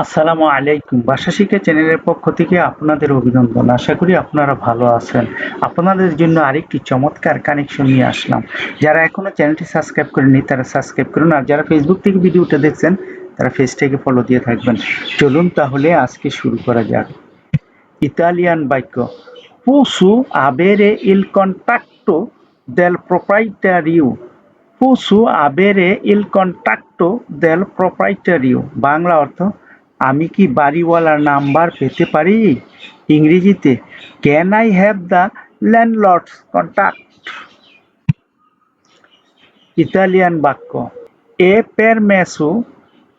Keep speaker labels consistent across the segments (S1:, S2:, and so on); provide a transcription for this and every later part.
S1: আসসালামু আলাইকুম। ভাষা শিক্ষা চ্যানেলের পক্ষ থেকে আপনাদের অভিনন্দন। আশা করি আপনারা ভালো আছেন। আপনাদের জন্য আরেকটি চমৎকার কানেকশন নিয়ে আসলাম। যারা এখনও চ্যানেলটি সাবস্ক্রাইব করেননি, তারা সাবস্ক্রাইব করুন। আর যারা ফেসবুক থেকে ভিডিওটা দেখছেন, তারা পেজটাকে ফলো দিয়ে থাকবেন। চলুন তাহলে আজকে শুরু করা যাক। ইতালিয়ান বাক্য পুসু আবেরে ইল কন্ট্যাক্টো দেল প্রোপ্রাইটারিও পুসু আবেরে ইল কন্ট্যাক্টো দেল প্রোপ্রাইটারিও বাংলা অর্থ আমি কি বাড়িওয়ালার নাম্বার পেতে পারি? ইংরেজিতে can I have the landlord's contact Italian বাক্য। এ permesso,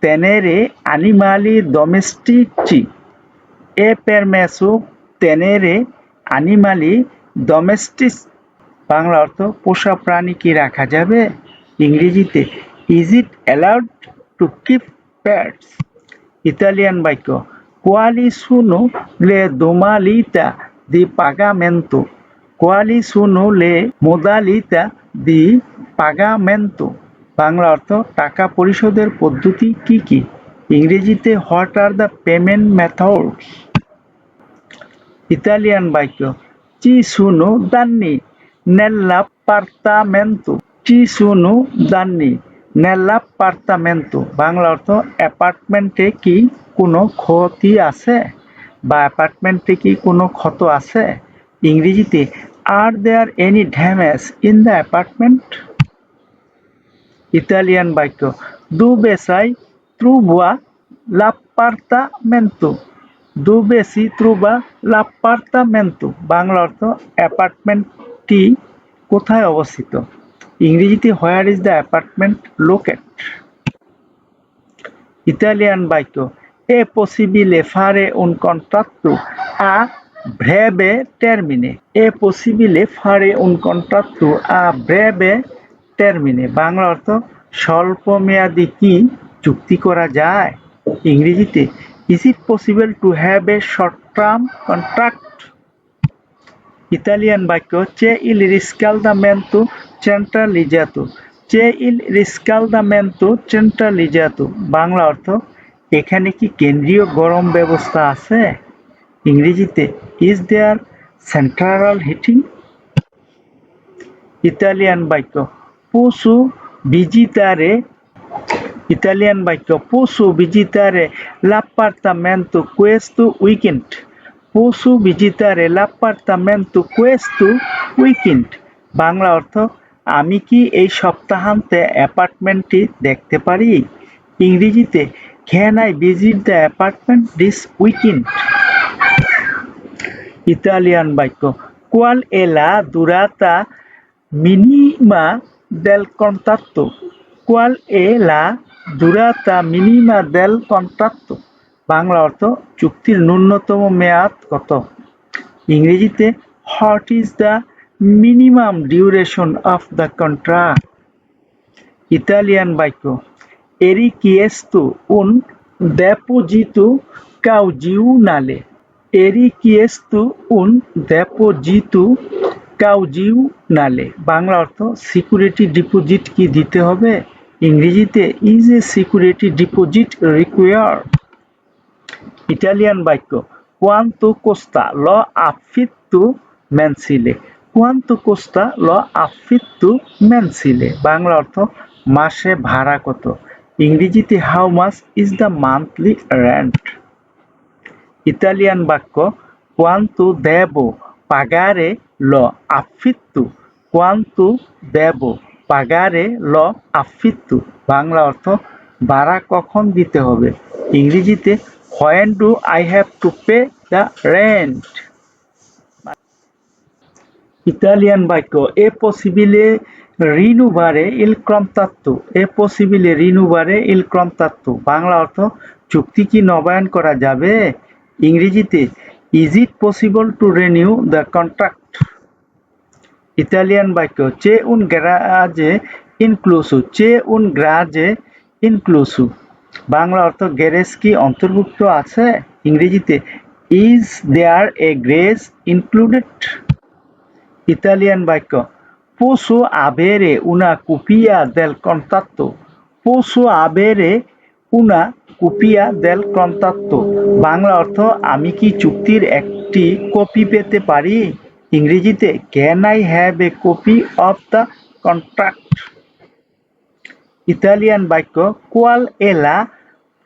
S1: tenere animali domestici. এ permesso, tenere animali domestici. Bangla অর্থ, পোষা প্রাণী কি রাখা যাবে? ইংরেজিতে is it allowed to keep pets Italian বাক্য। কোয়ালি সুনো লে দোমালিতা দি পাগামেন্তো। কোয়ালি সুনো লে মোদালিতা দি পাগামেন্তো। বাংলা অর্থ, টাকা পরিশোধের পদ্ধতি কি কি? ইংরেজিতে, what are the payment methods? Italian বাক্য, চি সুনো দান্নি নেল্লাপার্তামেন্তো চি সুনো দান্নি। নেল্লাপার্তামেন্তো বাংলা অর্থ অ্যাপার্টমেন্টে কি কোনো ক্ষতি আছে বা অ্যাপার্টমেন্টে কি কোনো ক্ষত আছে? ইংরেজিতে are there any damage in the apartment Italian বাক্য দু বেসাই ত্রুবুয়া লাপার্তামেন্তো দু বেসি ত্রুবা লাপার্তামেন্তো বাংলা অর্থ অ্যাপার্টমেন্টটি কোথায় অবস্থিত? ইংরেজিতে where is the apartment locate Italian বাক্য এ পসিবিলে ফারে উন কন্ট্রাক্টো আ ব্রেবে টার্মিনে এ পসিবিলে ফারে উন কন্ট্রাক্টো আ ব্রেবে টার্মিনে বাংলা অর্থ স্বল্প মেয়াদি কি চুক্তি করা যায়? ইংরেজিতে is it possible to have a short term contract Italian বাক্য চে ইল রিস্কালদামেন্তো চেন্ট্রালিজাতো চে ইল রিস্কালদামেন্তো চেন্ট্রালিজাতো বাংলা অর্থ, এখানে কি কেন্দ্রীয় গরম ব্যবস্থা আছে? ইংরেজিতে is there central heating Italian বাক্য, পশু ভিজিতারে ইতালিয়ান বাক্য, পশু ভিজিতারে l'appartamento questo weekend? পশু ভিজিতারে l'appartamento questo weekend বাংলা অর্থ, আমি কি এই সপ্তাহান্তে অ্যাপার্টমেন্টটি দেখতে পারি? ইংরেজিতে can I visit the apartment this weekend Italian বাক্য কোয়াল এলা দুরাতা মিনিমা দেল কন্ট্রাক্টো কোয়াল এলা দুরাতা মিনিমা দেল কন্ট্রাক্টো বাংলা অর্থ চুক্তির ন্যূনতম মেয়াদ কত? ইংরেজিতে what is the minimum duration of the contract Italian বাক্য এরিকিয়েস্তু উন deposito caudiunale এরিকিয়েস্তু উন deposito caudiunale বাংলা অর্থ সিকিউরিটি ডিপোজিট কি দিতে হবে? ইংরেজিতে is a security deposit require Italian বাক্য কোয়ান্তো কোস্তা ল আফিত্তু মেনসিলে কোয়ান্তো কোস্তা ল আফিত্তু মেনসিলে বাংলা অর্থ, মাসে ভাড়া কত? ইংরেজিতে how much is the monthly rent Italian বাক্য কোয়ান্তো দেব পাগারে ল আফিত্তু কোয়ান্তো দেব পাগারে ল আফিত্তু বাংলা অর্থ, ভাড়া কখন দিতে হবে? ইংরেজিতে when do I have to pay the rent Italian বাক্য এ পসিবিলে রিনুবারে ইল ক্রমতাত্ত্ব এ পসিবিলে রিনুবারে ইল ক্রমতাত্ত্ব বাংলা অর্থ, চুক্তি কি নবায়ন করা যাবে? ইংরেজিতে is it possible to renew the contract Italian বাক্য চে উন গ্রাজে ইনক্লুসু চে উন গ্রাজে ইনক্লুসু বাংলা অর্থ গ্যারেজ কি অন্তর্ভুক্ত আছে? ইংরেজিতে is there a garage included Italian বাক্য পোসো আবেরে উনা কুপিয়া দেল কন্ট্রাক্টো পোসো আবেরে উনা কুপিয়া দেল কন্তাত্তো বাংলা অর্থ, আমি কি চুক্তির একটি কপি পেতে পারি? ইংরেজিতে can I have a copy of the contract Italian বাক্য কোয়াল এলা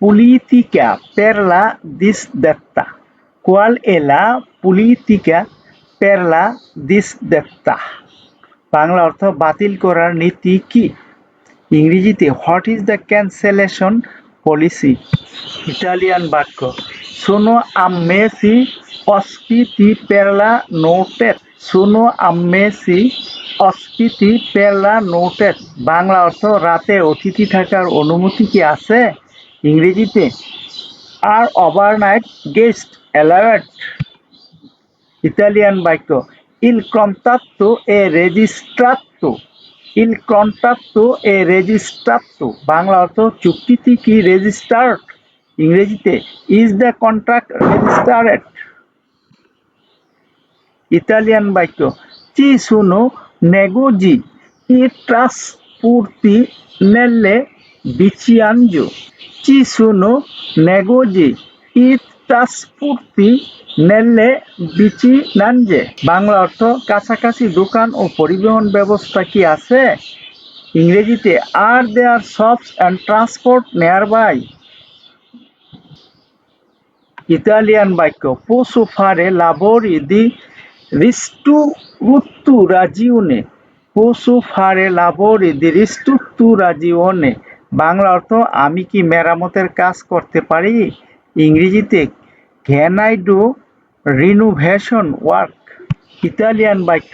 S1: পুলিতিকা পেরলা দিস দেত্তা কোয়াল এলা পুলিতিকা পেরলা দিস দেত্তা বাংলা অর্থ বাতিল করার নীতি কি? ইংরেজিতে what is the cancellation policy Italian বাক্য সোনো আম্মেসি অস্পিতি পেরলা নোটেট সোনো আম্মেসি অস্পিতি পেরলা নোটেট বাংলা অর্থ, রাতে অতিথি থাকার অনুমতি কি আছে? ইংরেজিতে are overnight guest allowed Italian বাক্য ইল কন্টাত্তো এ রেজিস্ট্রাত্তো ইল কন্টাত্তো এ রেজিস্ট্রাত্তো বাংলা অর্থ, চুক্তিটি কি রেজিস্টার্ড ইংরেজিতে is the contract registered Italian বাক্য। চি সুনো নেগোজি ই ট্রাসপূর্তি নেলে বিচিয়াঞ্জো। চি সুনো নেগোজি ই ট্রাসপূর্তি নেলে বিচি নানজে বাংলা অর্থ, কাছাকাছি দোকান ও পরিবহন ব্যবস্থা কি আছে? ইংরেজিতে, are there shops and transport near by. Italian বাক্য পোসো ফারে লাবোরি দি রিস্টুরুত্তু রাজিউনে পোসো ফারে লাবোরি দি রিস্টুত্তু রাজিওনে বাংলা অর্থ, আমি কি মেরামতের কাজ করতে পারি? ইংরেজিতে can I do renovation work Italian বাক্য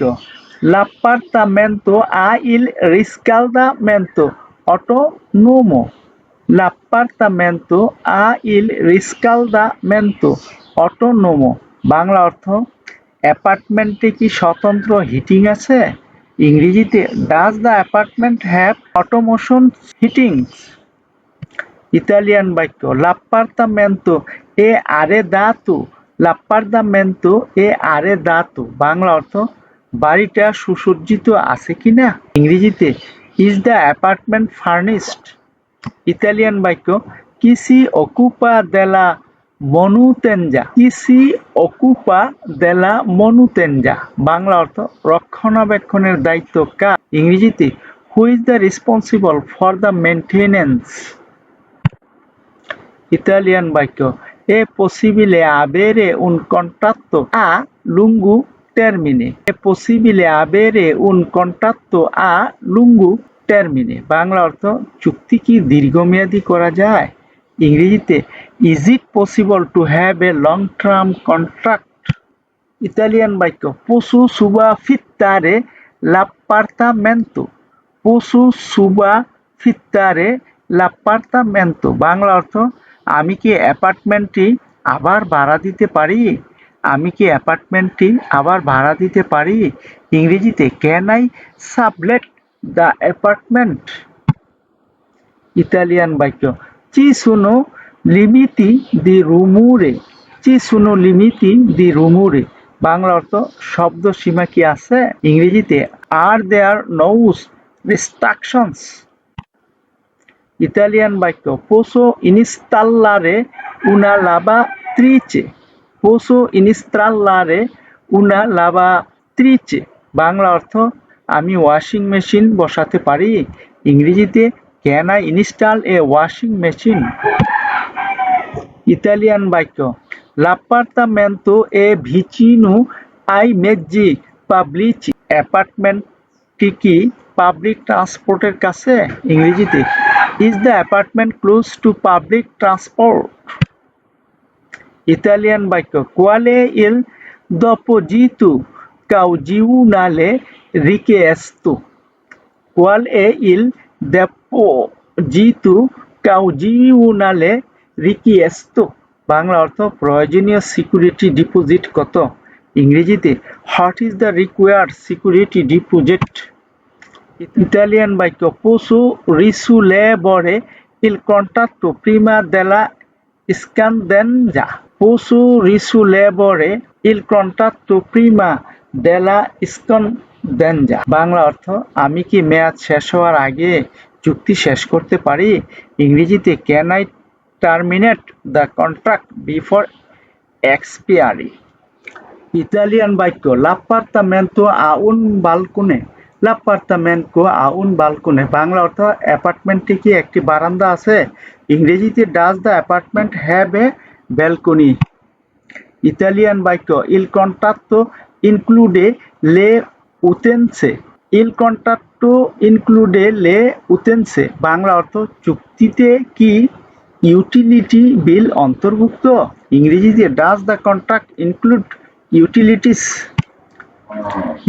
S1: লাপ্পার্তামেন্তো আ ইল রিস্কালদামেন্তো অটোনোমো লাপ্পার্তামেন্তো আ ইল রিস্কালদামেন্তো অটোনোমো বাংলা অর্থ অ্যাপার্টমেন্টে কি স্বতন্ত্র হিটিং আছে? ইংরেজিতে does the apartment have automation heating Italian বাক্য লাপ্পার্তামেন্তো এ আরে দাতু লাপ্পার্তামেন্তো এ আরে দাতু বাংলা অর্থ, বাড়িটা সুসজ্জিত আছে কিনা? ইংরেজিতে is the apartment furnished Italian বাক্য কিসি অকুপা দেলা মনুতেঞ্জা কিসি অকুপা দেলা মনুতেঞ্জা বাংলা অর্থ রক্ষণাবেক্ষণের দায়িত্ব কা ইংরেজিতে who is the responsible for the maintenance Italian বাক্য, এ পসিবিলে আবেরে উন কন্ট্রাত্তো আ লুঙ্গু termine. È possibile avere উন contatto আ লুঙ্গু termine. বাংলা অর্থ, চুক্তি কি দীর্ঘমেয়াদী করা যায়? ইংরেজিতে is it possible to have a long term contract Italian বাক্য পশু সুবা ফিত্তারে লাপ্পার্তামেন্তো পশু সুবা ফিত্তারে লাপ্পার্তামেন্তো বাংলা অর্থ, আমি কি অ্যাপার্টমেন্টটি আবার ভাড়া দিতে পারি? আমি কি অ্যাপার্টমেন্টটি আবার ভাড়া দিতে পারি? ইংরেজিতে can I sublet the apartment Italian বাক্য চি সুনো লিমিতি দি রুমুরে চি সুনো লিমিতি দি রুমুরে। বাংলা অর্থ শব্দ সীমা কি আছে? ইংরেজিতে আর দেয়ার নৌস রিস্ট্রাকশনস। ইতালিয়ান বাক্য, পোসো ইনিস্তাল্লারে উনা লাবা ত্রিচে। পোসো ইনিস্ত্রাল্লারে উনা লাবা ত্রিচে। বাংলা অর্থ, আমি ওয়াশিং মেশিন বসাতে পারি। ইংরেজিতে can I install a washing machine Italian বাক্য লাপ্পার্তামেন্তো এ ভিচিনু আই মেজ্জি পাবলিচি অ্যাপার্টমেন্টটি কি পাবলিক ট্রান্সপোর্টের কাছে? ইংরেজিতে is the apartment close to public transport Italian বাক্য কোয়ালে ইল দপোজিতু কাউজিউনালে রিকেস্তো কোয়াল এ ইল দেপোজিতু কাউজিউনালে রিকিয়েস্তো বাংলা অর্থ, প্রয়োজনীয় সিকিউরিটি ডিপোজিট কত? ইংরেজিতে, what is the required security deposit? Italian বাক্য, পোসু রিসুলে বরে ইল কন্ট্রাক্টো প্রিমা দেলা স্কানদেনজা। পোসু রিসুলে বরে ইল কন্ট্রাক্টো প্রিমা দেলা স্কনদেনজা বাংলা অর্থ, আমি কি মেয়াদ শেষ হওয়ার আগে চুক্তি শেষ করতে পারি? ইংরেজিতে can I terminate the contract before expiry Italian বাক্য লাপ্পার্তামেন্টো আ un balcone. লাপ্পার্তামেন্টো আ un balcone. বাংলা অর্থ অ্যাপার্টমেন্টে কি একটি বারান্দা আছে? ইংরেজিতে does the apartment have a balcony Italian বাক্য ইল কন্ট্রাক্টো ইনক্লুডে লে উতেনসে ইল কন্ট্রাক্টো ইনক্লুডে লে উতেনসে বাংলা অর্থ চুক্তিতে কি ইউটিলিটি বিল অন্তর্ভুক্ত? ইংরেজিতে, does the contract include utilities?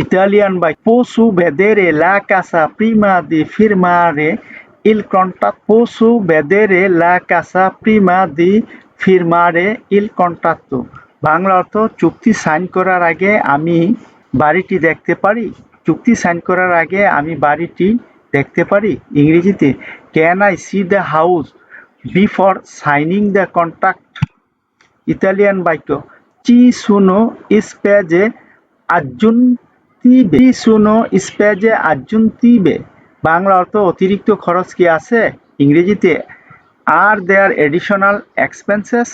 S1: Italian by পোসু বেদেরে লা কাসা প্রিমা দি ফিরমা রে ইল কন্ট্রাক্ট পোসু বেদেরে লা কাসা প্রিমা দি ফিরমা ইল কন্ট্রাক্ট। বাংলা অর্থ চুক্তি সাইন করার আগে আমি বাড়িটি দেখতে পারি? চুক্তি সাইন করার আগে আমি বাড়িটি দেখতে পারি? ইংরেজিতে can I see the house before signing the contract Italian বাক্য। চি সুনো স্পেজে আজ্জুন্তিবে চি সুনো স্পেজে আজ্জুন্তিবে বাংলা অর্থ অতিরিক্ত খরচ কি আছে? ইংরেজিতে are there additional expenses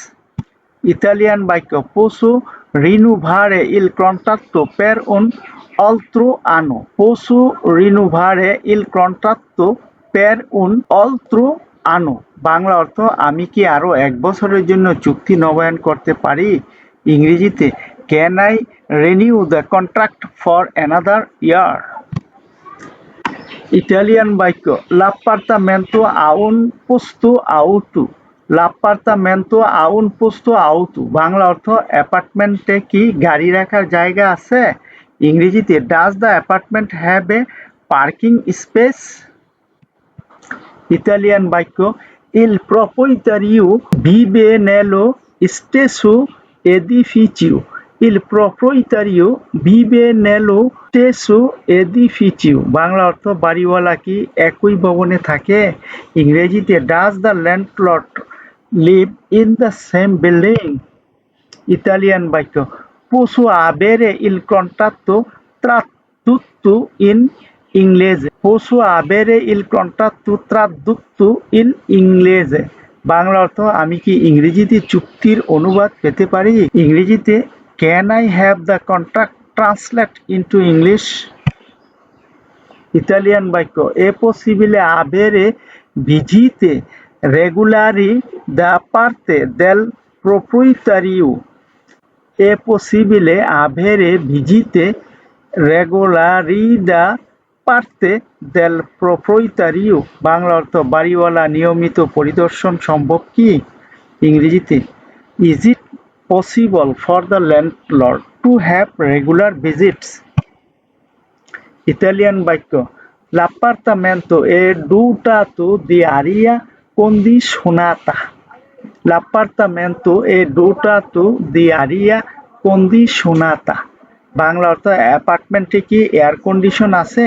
S1: Italian বাক্য। পশু রিনুভারে ইল কন্ট্রাক্টো পের উন অলত্রো আনো। পশু রিনুভারে ইল কন্ট্রাক্টো পের উন অলত্রো আনো। বাংলা অর্থ, আমি কি আরও এক বছরের জন্য চুক্তি নবায়ন করতে পারি? ইংরেজিতে can I renew the contract for another year Italian বাক্য লাপ্পার্তামেন্টো আউন পোস্তো আউটু। লাপ্পার্তামেন্টো আউন, পোস্তো, আউতু। বাংলা অর্থ অ্যাপার্টমেন্টে কি গাড়ি রাখার জায়গা আছে? ইংরেজিতে does the apartment have a parking space Italian বাক্য ইল প্রপোইতারিও ভিবে নেলো স্টেসু এডিফিচিও ইল প্রপোইতারিও ভিবে নেলো স্টেসু এডিফিচিও বাংলা অর্থ বাড়িওয়ালা কি একই ভবনে থাকে? ইংরেজিতে does the landlord live in the same building Italian বাক্য posso avere il contatto tradotto in inglese. Posso avere il contatto tradotto in inglese. Bangla অর্থ আমি কি ইংরেজিতে চুক্তির অনুবাদ পেতে পারি? ইংরেজিতে can I have the contract translate into English Italian বাক্য এ পসিবিলে আবেরে ভিজিতে রেগুলারি দ্য পার্তে দেল প্রোপ্রোইতারিও è possibile avere visite regolari da parte del proprietario Bangla অর্থ বাড়িওয়ালা নিয়মিত পরিদর্শন সম্ভব কি ইংরেজিতে is it possible for the landlord to have regular visits Italian বাক্য l'appartamento è dotato di aria condizionata l'appartamento è dotato di aria condizionata. Bangla অর্থ অ্যাপার্টমেন্টে কি এয়ার কন্ডিশন আছে?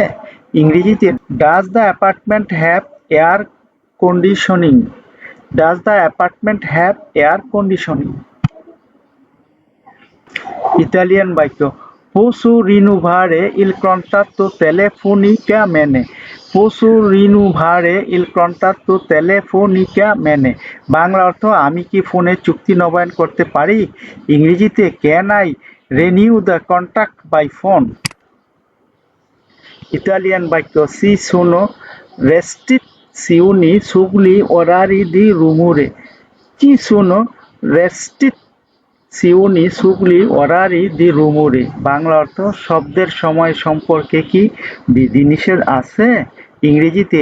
S1: ইংরেজিতে does the apartment have air conditioning does the apartment have air conditioning Italian বাক্য, posso rinnovare il contratto telefonicamente posso rinnovare il contratto telefonicamente Bangla অর্থ, আমি কি ফোনে চুক্তি নবায়ন করতে পারি? ইংরেজিতে can I renew the contract by phone. Italian বাক্য, সি সোনো রেস্টিসিউনি সুগলি ওরারি দি রুমুরে। চি সোনো রেস্টিট সিউনি সুগলি ওরারি দি রুমুরে। বাংলা অর্থ, শব্দের সময় সম্পর্কে কি বিধিনিষেধ আছে? ইংরেজিতে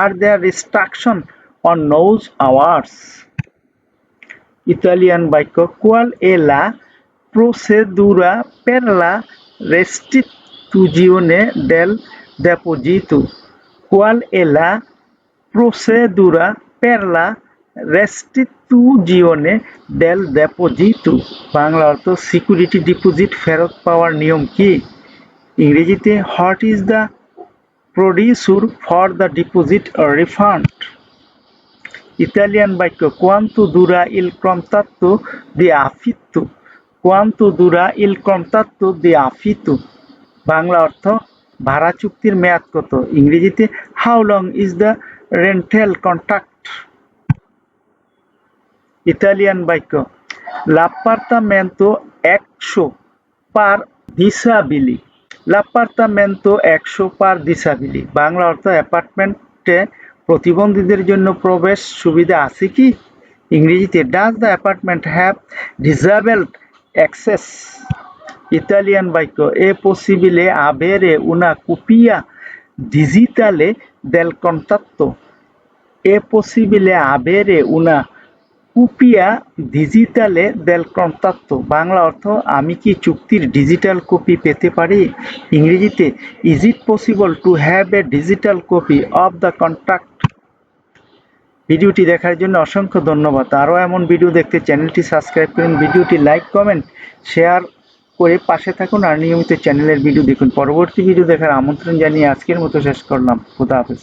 S1: are there restriction on noise hours Italian বাক্য কোয়াল এ লা প্রসেদুরা per la ডেল qual è la procedura per la restituzione del deposito? Bangla অর্থ সিকিউরিটি ডিপোজিট ফেরত পাওয়ার নিয়ম কি? ইংরেজিতে what is the procedure for the deposit refund Italian বাক্য কোয়ান্তো দুরা ইল কন্তাত্তো দি আফিত্তু কোয়ান্তো দুরা ইল কন্তাত্তো দি আফিতু বাংলা অর্থ, ভাড়া চুক্তির মেয়াদ কত? ইংরেজিতে how long is the rental contract Italian বাক্য, l'appartamento একশো পার disabili l'appartamento একশো পার disabili বাংলা অর্থ অ্যাপার্টমেন্টে প্রতিবন্ধীদের জন্য প্রবেশ সুবিধা আছে কি? ইংরেজিতে does the apartment have disabled access Italian বাক্য, এ পসিবিলে আবেরে উনা কুপিয়া ডিজিটালে দেল কন্টাত্তো è possibile avere una কুপিয়া ডিজিটালে দেল কন্টাত্তো বাংলা অর্থ, আমি কি চুক্তির ডিজিটাল কপি পেতে পারি? ইংরেজিতে is it possible to have a digital copy of the contract ভিডিওটি দেখার জন্য অসংখ্য ধন্যবাদ। আরও এমন ভিডিও দেখতে চ্যানেলটি সাবস্ক্রাইব করুন। ভিডিওটি লাইক, কমেন্ট, শেয়ার করে পাশে থাকুন আর নিয়মিত চ্যানেলের ভিডিও দেখুন। পরবর্তী ভিডিও দেখার আমন্ত্রণ জানিয়ে আজকের মতো শেষ করলাম। খুদা হাফেজ।